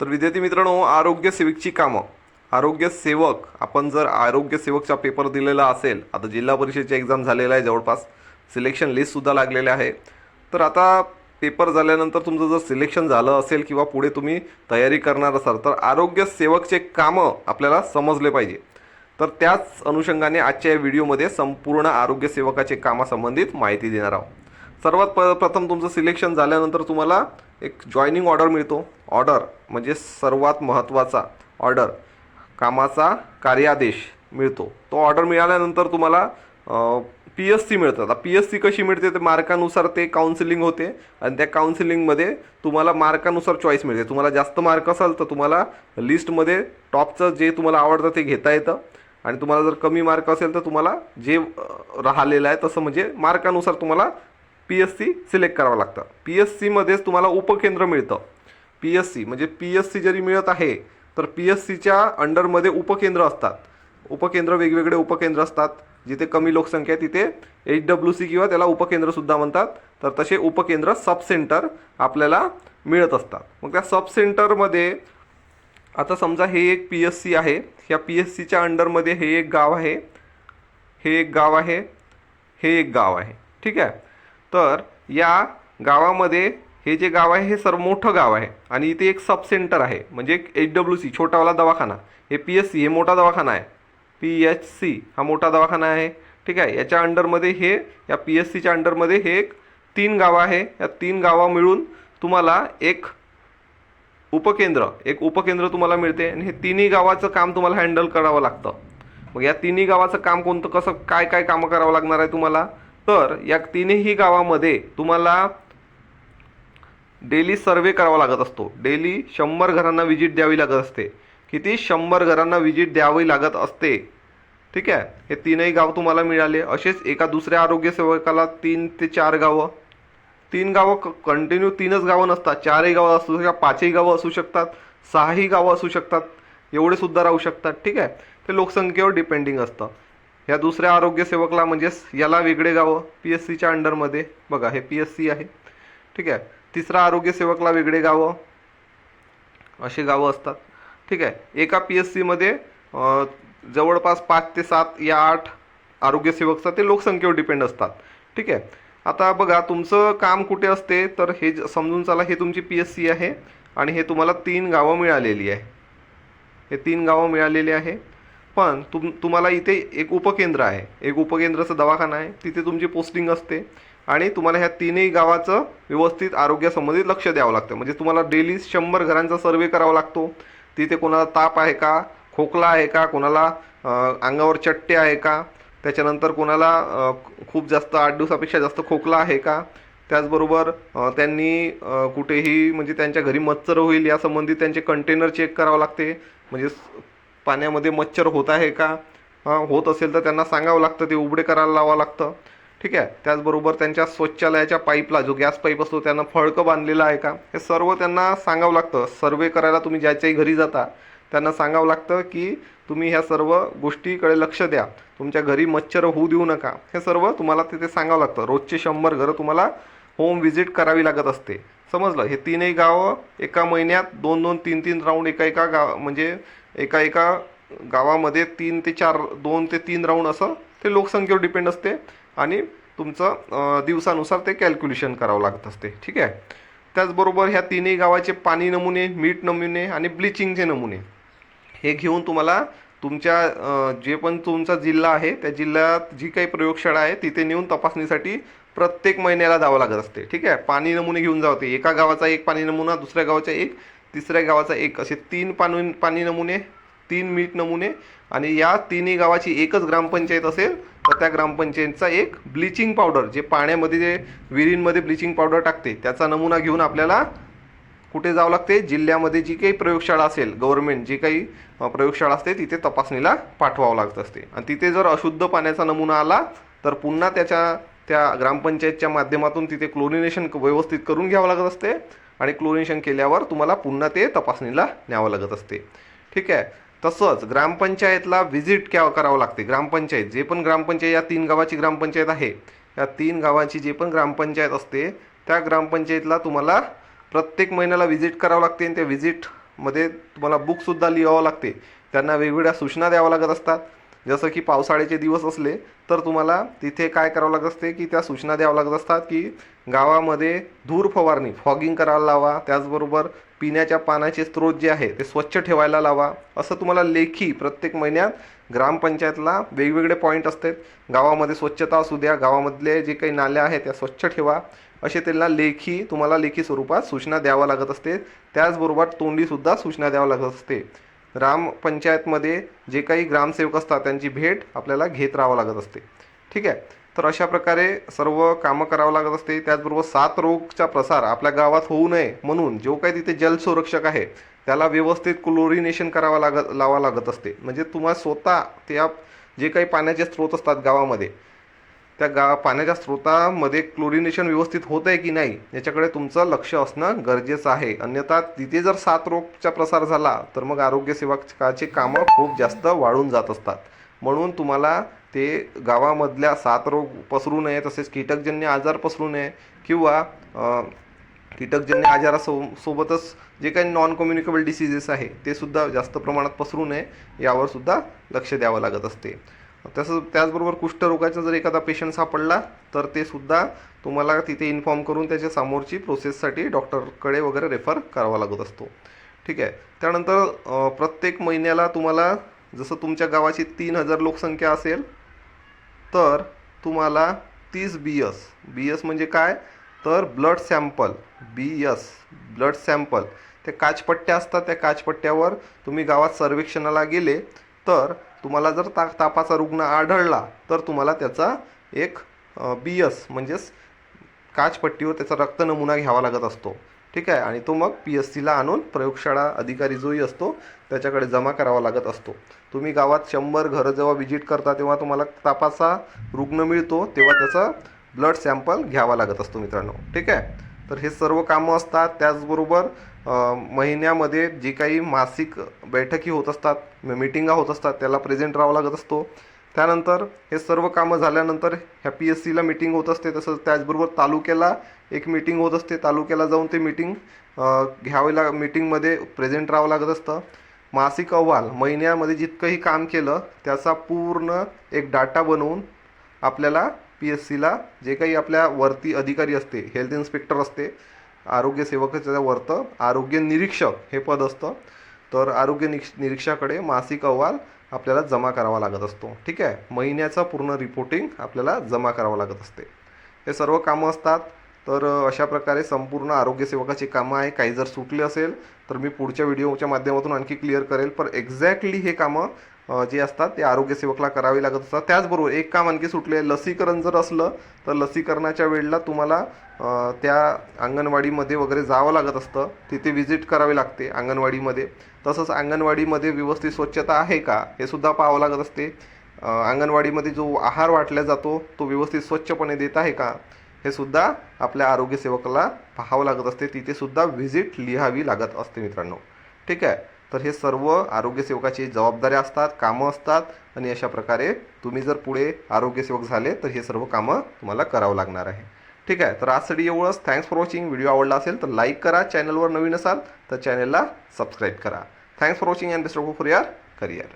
तर विद्यार्थी मित्रांनो आरोग्य सेविकची कामं. आरोग्य सेवक आपण जर आरोग्य सेवकचा पेपर दिलेला असेल आता जिल्हा परिषदेची एक्झाम झालेला आहे जवळपास सिलेक्शन लिस्टसुद्धा लागलेले आहे. तर आता पेपर झाल्यानंतर तुमचं जर सिलेक्शन झालं असेल किंवा पुढे तुम्ही तयारी करणार असाल तर आरोग्य सेवकचे कामं आपल्याला समजले पाहिजे. तर त्याच अनुषंगाने आजच्या या व्हिडिओमध्ये संपूर्ण आरोग्य सेवकाचे कामासंबंधित माहिती देणार आहोत. सर्वात प प्रथम तुमचं सिलेक्शन झाल्यानंतर तुम्हाला एक जॉईनिंग ऑर्डर मिळतो. ऑर्डर म्हणजे सर्वात महत्त्वाचा ऑर्डर कामाचा कार्यादेश मिळतो. तो ऑर्डर मिळाल्यानंतर तुम्हाला पी एस सी मिळतं. आता पी एस सी कशी मिळते? ते मार्कानुसार ते काउन्सिलिंग होते आणि त्या काउन्सिलिंगमध्ये तुम्हाला मार्कानुसार चॉईस मिळते. तुम्हाला जास्त मार्क असाल तर तुम्हाला लिस्टमध्ये टॉपचं जे तुम्हाला आवडतं ते घेता येतं. आणि तुम्हाला जर कमी मार्क असेल तर तुम्हाला जे राहिलेलं आहे तसं म्हणजे मार्कानुसार तुम्हाला पी एस सी सिलेक्ट करावं लागतं. पी एस सीमध्येच तुम्हाला उपकेंद्र मिळतं. पी एस सी म्हणजे पी एस सी जरी मिळत आहे तर पी एस सीच्या अंडरमध्ये उपकेंद्र असतात. उपकेंद्र वेगवेगळे उपकेंद्र असतात. जिथे कमी लोकसंख्या आहे तिथे एच डब्ल्यू सी किंवा त्याला उपकेंद्रसुद्धा म्हणतात. तर तसे उपकेंद्र सब सेंटर आपल्याला मिळत असतात. मग त्या सब सेंटरमध्ये आता समजा हे एक पी एस सी आहे. ह्या पी एस सीच्या अंडरमध्ये हे एक गाव आहे. हे एक गाव आहे. हे एक गाव आहे. ठीक आहे? तर या गावामध्ये हे जे गाव आहे हे सर्व मोठं गाव आहे. आणि इथे एक सब सेंटर आहे. म्हणजे एक एच डब्ल्यू सी छोटावाला दवाखाना. हे पी एस सी हे मोठा दवाखाना आहे. पी एच सी हा मोठा दवाखाना आहे. ठीक आहे? याच्या अंडरमध्ये हे या पी एस सीच्या अंडरमध्ये हे एक तीन गावं आहे. या तीन गावं मिळून तुम्हाला एक उपकेंद्र एक उपकेंद्र तुम्हाला मिळते. आणि हे तिन्ही गावाचं काम तुम्हाला हँडल करावं लागतं. मग या तिन्ही गावाचं काम कोणतं कसं काय काय कामं करावं लागणार आहे तुम्हाला? तर या तिन्ही गावामध्ये तुम्हाला डेली सर्वे करावा लागत असतो. डेली शंभर घरांना व्हिजिट द्यावी लागत असते. किती शंभर घरांना व्हिजिट द्यावी लागत असते? ठीक आहे? हे तीनही गाव तुम्हाला मिळाले. असेच एका दुसऱ्या आरोग्य सेवकाला तीन ते चार गावं. तीन गावं क कंटिन्यू तीनच गावं नसतात. चारही गावं असू शकतात पाचही गावं असू शकतात सहाही गावं असू शकतात. एवढे सुद्धा राहू शकतात. ठीक आहे? ते लोकसंख्येवर डिपेंडिंग असतं. ह्या दुसऱ्या आरोग्य सेवकला म्हणजेच याला वेगळे गावं पी एस सीच्या अंडरमध्ये बघा हे पी एस सी आहे. ठीक आहे? तिसरा आरोग्य सेवकला वेगळे गावं असे गावं असतात. ठीक आहे. एका पी एस सीमध्ये जवळपास पाच ते सात या आठ आरोग्य सेवकचा ते लोकसंख्येवर डिपेंड असतात. ठीक आहे. आता बघा तुमचं काम कुठे असते? तर हे ज- समजून चाला हे तुमची पी एस सी आहे आणि हे तुम्हाला तीन गावं मिळालेली आहे. हे तीन गावं मिळालेली आहे. पण तुम तुम्हाला इथे एक उपकेंद्र आहे. एक उपकेंद्राचा दवाखाना आहे. तिथे तुमची पोस्टिंग असते. आणि तुम्हाला ह्या तीनही गावाचं व्यवस्थित आरोग्यासंबंधित लक्ष द्यावं लागतं. म्हणजे तुम्हाला डेली शंभर घरांचा सर्वे करावा लागतो. तिथे कोणाला ताप आहे का? खोकला आहे का? कोणाला अंगावर चट्टे आहे का? त्याच्यानंतर कोणाला खूप जास्त आठ दिवसापेक्षा जास्त खोकला आहे का? त्याचबरोबर त्यांनी कुठेही म्हणजे त्यांच्या घरी मच्छर होईल यासंबंधी त्यांचे कंटेनर चेक करावं लागते. म्हणजे पाण्यामध्ये मच्छर होत आहे का? होत असेल तर त्यांना सांगावं लागतं ते उघडे करायला लावावं लागतं. ठीक आहे? त्याचबरोबर त्यांच्या शौचालयाच्या पाईपला जो गॅस पाईप असतो त्यांना फळकं बांधलेलं आहे का? हे सर्व त्यांना सांगावं लागतं. सर्वे करायला तुम्ही ज्याच्याही घरी जाता त्यांना सांगावं लागतं की तुम्ही ह्या सर्व गोष्टीकडे लक्ष द्या. तुमच्या घरी मच्छर होऊ देऊ नका. हे सर्व तुम्हाला तिथे सांगावं लागतं. रोजचे शंभर घरं तुम्हाला होम व्हिजिट करावी लागत असते. समजलं? हे तीनही गावं एका महिन्यात दोन दोन तीन तीन राऊंड एका एका गाव म्हणजे एका एका गावामध्ये तीन ते चार दोन ते तीन राऊंड असं ते लोकसंख्येवर डिपेंड असते आणि तुमचं दिवसानुसार ते कॅल्क्युलेशन करावं लागत असते. ठीक आहे? त्याचबरोबर ह्या तिन्ही गावाचे पाणी नमुने मीठ नमुने आणि ब्लिचिंगचे नमुने हे घेऊन तुम्हाला तुमच्या जे पण तुमचा जिल्हा आहे त्या जिल्ह्यात जी काही प्रयोगशाळा आहे तिथे नेऊन तपासणीसाठी प्रत्येक महिन्याला जावं लागत असते. ठीक आहे? पाणी नमुने घेऊन जावं ते. एका गावाचा एक पाणी नमुना दुसऱ्या गावाचा एक तिसऱ्या गावाचा एक. असे तीन पाणी पाणी नमुने तीन मीठ नमुने आणि या तिन्ही गावाची एकच ग्रामपंचायत असेल तर त्या ग्रामपंचायतचा एक ब्लिचिंग पावडर जे पाण्यामध्ये जे विहिरींमध्ये ब्लिचिंग पावडर टाकते त्याचा नमुना घेऊन आपल्याला कुठे जावं लागते? जिल्ह्यामध्ये जी काही प्रयोगशाळा असेल गव्हर्नमेंट जी काही प्रयोगशाळा असते तिथे तपासणीला पाठवावं लागत असते. आणि तिथे जर अशुद्ध पाण्याचा नमुना आला तर पुन्हा त्याच्या त्या ग्रामपंचायतच्या माध्यमातून तिथे क्लोरिनेशन व्यवस्थित करून घ्यावं लागत असते आणि क्लोरिनेशन केल्यावर तुम्हाला पुन्हा ते तपासणीला न्यावं लागत असते. ठीक आहे? तसंच ग्रामपंचायतला व्हिजिट क्या करावं लागते? ग्रामपंचायत जे पण ग्रामपंचायत या तीन गावाची ग्रामपंचायत आहे या तीन गावाची जी पण ग्रामपंचायत असते त्या ग्रामपंचायतला तुम्हाला प्रत्येक महिन्याला व्हिजिट करावं लागते आणि त्या व्हिजिटमध्ये तुम्हाला बुकसुद्धा लिहावं लागते. त्यांना वेगवेगळ्या सूचना द्याव्या लागत असतात. जसं की पावसाळ्याचे दिवस असले तर तुम्हाला तिथे काय करावं लागत असते की त्या सूचना द्यावं लागत असतात की गावामध्ये धूर फवारणी फॉगिंग करायला लावा त्याचबरोबर पिण्याच्या पाण्याचे स्रोत जे आहे ते स्वच्छ ठेवायला लावा. असं तुम्हाला लेखी प्रत्येक महिन्यात ग्रामपंचायतला वेगवेगळे पॉईंट असतात. गावामध्ये स्वच्छता असू द्या गावामधले जे काही नाल्या आहेत त्या स्वच्छ ठेवा. असे त्यांना लेखी तुम्हाला लेखी स्वरूपात सूचना द्याव्या लागत असते. त्याचबरोबर तोंडीसुद्धा सूचना द्याव्या लागत असते. ग्रामपंचायतमध्ये जे काही ग्रामसेवक असतात त्यांची भेट आपल्याला घेत राहावं लागत असते. ठीक आहे? तर अशा प्रकारे सर्व कामं करावं लागत असते. त्याचबरोबर सात रोगचा प्रसार आपल्या गावात होऊ नये म्हणून जो काही तिथे जलसंरक्षक आहे त्याला व्यवस्थित क्लोरिनेशन करावं लागत लावा लागत असते. म्हणजे तुम्हाला स्वतः त्या जे काही पाण्याचे स्रोत असतात गावामध्ये त्या गा पाण्याच्या स्रोतामध्ये क्लोरिनेशन व्यवस्थित होत आहे की नाही याच्याकडे तुमचं लक्ष असणं गरजेचं आहे. अन्यथा तिथे जर सात रोगचा प्रसार झाला तर मग आरोग्य सेवकाचे कामं खूप जास्त वाढून जात असतात. म्हणून तुम्हाला ते गावामधल्या सात रोग पसरू नये तसेच कीटकजन्य आजार पसरू नये किंवा कीटकजन्य आजारासो सोबतच जे काही नॉन कम्युनिकेबल डिसिजेस आहे ते सुद्धा जास्त प्रमाणात पसरू नये यावर सुद्धा लक्ष द्यावं लागत असते. तसंच त्याचबरोबर कुष्ठरोगाचा जर एखादा पेशंट सापडला तर ते सुद्धा तुम्हाला तिथे इन्फॉर्म करून त्याच्या समोरची प्रोसेससाठी डॉक्टरकडे वगैरे रेफर करावा लागत असतो. ठीक आहे? त्यानंतर प्रत्येक महिन्याला तुम्हाला जसं तुमच्या गावाची तीन हजार लोकसंख्या असेल तर तुम्हाला तीस बी एस बी एस म्हणजे काय? तर blood sample B S blood sample त्या काचपट्ट्या असतात त्या काचपट्ट्यावर तुम्ही गावात सर्वेक्षणाला गेले तर तुम्हाला जर ता तापाचा रुग्ण आढळला तर तुम्हाला त्याचा एक बी एस म्हणजेच काचपट्टीवर त्याचा रक्त नमुना घ्यावा लागत असतो. ठीक आहे? आणि तो मग पी एस सीला आणून प्रयोगशाळा अधिकारी जोही असतो त्याच्याकडे जमा करावा लागत असतो. तुम्ही गावात शंभर घरं जेव्हा व्हिजिट करता तेव्हा तुम्हाला तापाचा रुग्ण मिळतो तेव्हा त्याचा ब्लड सॅम्पल घ्यावा लागत असतो मित्रांनो. ठीक आहे? तर हे सर्व कामं असतात. त्याचबरोबर महिन्यामध्ये जी काही मासिक बैठकी होत असतात मिटिंगा होत असतात त्याला प्रेझेंट राहावं लागत असतो. त्यानंतर हे सर्व कामं झाल्यानंतर ह्या पी एस सीला मिटिंग होत असते. तसंच त्याचबरोबर तालुक्याला एक मिटिंग होत असते. तालुक्याला जाऊन ते मिटिंग घ्यावे लाग मिटिंगमध्ये प्रेझेंट राहावं लागत असतं. मासिक अहवाल महिन्यामध्ये जितकंही काम केलं त्याचा पूर्ण एक डाटा बनवून आपल्याला पी एस सीला जे काही आपल्या वरती अधिकारी असते हेल्थ इन्स्पेक्टर असते आरोग्य सेवकाच्या वरतं आरोग्य निरीक्षक हे पद असतं. तर आरोग्य निक्ष निरीक्षकाकडे मासिक अहवाल आपल्याला जमा करावा लागत असतो. ठीक आहे? महिन्याचा पूर्ण रिपोर्टिंग आपल्याला जमा करावं लागत असते. हे सर्व कामं असतात. तर अशा प्रकारे संपूर्ण आरोग्य सेवकाची कामं आहे. काही जर सुटले असेल तर मी पुढच्या व्हिडिओच्या माध्यमातून आणखी क्लिअर करेल. पण एक्झॅक्टली हे कामं जे असतात ते आरोग्य सेवकला लागत असतात. त्याचबरोबर एक काम आणखी सुटले लसीकरण जर असलं तर लसीकरणाच्या वेळेला तुम्हाला त्या अंगणवाडीमध्ये वगैरे जावं लागत असतं. तिथे व्हिजिट करावी लागते अंगणवाडीमध्ये. तसंच अंगणवाडीमध्ये व्यवस्थित स्वच्छता आहे का हे सुद्धा पाहावं लागत असते. अंगणवाडीमध्ये जो आहार वाटला जातो तो व्यवस्थित स्वच्छपणे देत आहे का हे सुद्धा आपल्या आरोग्य सेवकाला पाहावं लागत असते. तिथे सुद्धा व्हिजिट लिहावी लागत असते मित्रांनो. ठीक आहे? तर हे सर्व आरोग्यसेवकाची जबाबदाऱ्या असतात कामं असतात आणि अशा प्रकारे तुम्ही जर पुढे आरोग्यसेवक झाले तर हे सर्व कामं तुम्हाला करावं लागणार आहे. ठीक आहे तर आजसाठी एवढंच. थँक्स फॉर वॉचिंग व्हिडिओ आवडला असेल तर लाईक करा. चॅनलवर नवीन असाल तर चॅनलला सबस्क्राईब करा. Thanks for watching and best for your career